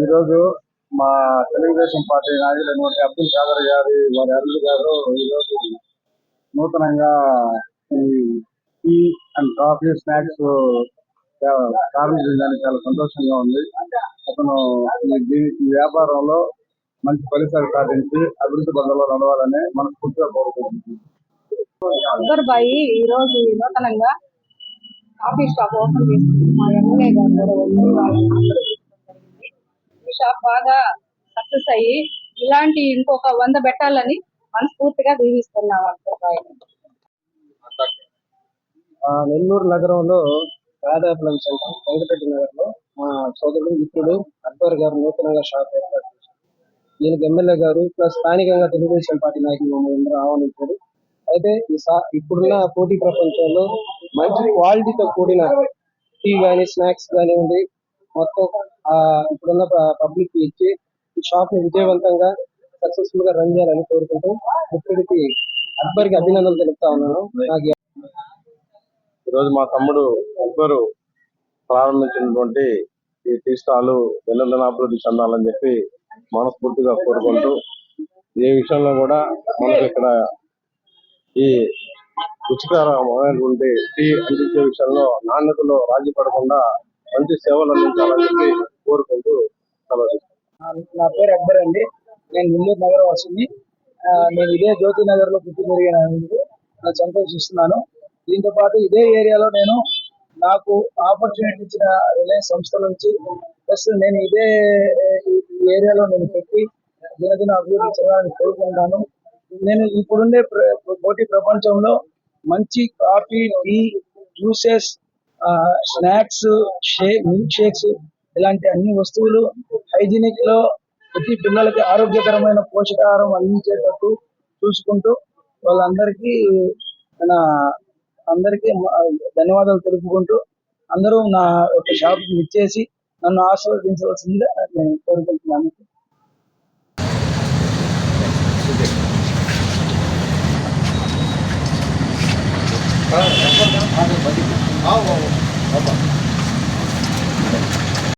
ఈరోజు మా తెలుగుదేశం పార్టీ నాయకులైనటువంటి అబ్దుల్ ఖాదర్ గారి వారి అల్లుడు గారు ఈరోజు నూతనంగా ఈ టీ అండ్ కాఫీ స్నాక్స్ ప్రారంభించడానికి చాలా సంతోషంగా ఉంది. అతను దీనికి ఈ వ్యాపారంలో మంచి ఫలితాలు సాధించి అభివృద్ధి పదంలో నడవాలని మనస్ఫూర్తిగా కోరుకుంటున్నాం అక్బర్ బాయి ఈ రోజు నూతనంగా కాఫీ షాప్ ఓపెన్ చేసి మా ఎమ్మెల్యే గారు కూడా వచ్చి షాప్ బాగా సక్సెస్ అయ్యి ఇలాంటి ఇంకొక వంద పెట్టాలని మనస్ఫూర్తిగా దీవిస్తున్నాం ఆ, నెల్లూరు నగరంలో రాధాపురం సెంటర్ వెంకటరెడ్డి నగర్లో మా సోదరుడు మిత్రుడు అక్బర్ గారు నూతనంగా షాప్ ఏర్పాటు చేశారు. దీనికి ఎమ్మెల్యే గారు ప్లస్ స్థానికంగా తెలుగుదేశం పార్టీ నాయకులు మమ్మల్ని ఆహ్వానించారు. అయితే ఈ సా- ఇప్పుడున్న పోటీ ప్రపంచంలో మంచి క్వాలిటీతో కూడిన టీ కానీ స్నాక్స్ కానివ్వండి మొత్తం ఆ ఇప్పుడున్న పబ్లిక్ ఇచ్చి ఈ షాప్ని విజయవంతంగా సక్సెస్ఫుల్గా రన్ చేయాలని కోరుకుంటూ ముఖ్యుడికి అక్బర్కి అభినందనలు తెలుపుతా ఉన్నాను. నాకు ఈ ఈరోజు మా తమ్ముడు అక్బరు ప్రారంభించినటువంటి ఈ టీ స్టాల్ అభివృద్ధి చెందాలని చెప్పి మనస్ఫూర్తిగా కోరుకుంటూ ఏ విషయంలో కూడా మనకు ఇక్కడ ఈ రుచికరమైనటువంటి టీ అందించే విషయంలో నాణ్యతలో రాజీ పడకుండా మంచి సేవలు అందించాలని చెప్పి కోరుకుంటూ నా పేరు అక్బర్ అండి. నేను నెల్లూరు నగర వాసిని. నేను ఇదే జ్యోతి నగర్లో పుట్టి పెరిగినందుకు సంతోషిస్తున్నాను. దీంతో పాటు ఇదే ఏరియాలో నేను నాకు ఆపర్చునిటీ ఇచ్చిన రిలయన్స్ సంస్థ నుంచి ప్లస్ నేను ఇదే ఏరియాలో నేను పెట్టి దినదిన అభివృద్ధి చెందాలని కోరుకుంటున్నాను. నేను ఇప్పుడుండే పోటీ ప్రపంచంలో మంచి coffee tea juices snacks shake milkshakes ఇలాంటి అన్ని వస్తువులు హైజీనిక్లో ప్రతి పిల్లలకి ఆరోగ్యకరమైన పోషకాహారం అందించేటట్టు చూసుకుంటూ వాళ్ళందరికీ నా అందరికీ ధన్యవాదాలు తెలుపుకుంటూ అందరూ నా యొక్క షాప్కి ఇచ్చేసి నన్ను ఆశీర్వదించవలసిందిగా నేను కోరుకుంటున్నాను. 好我我我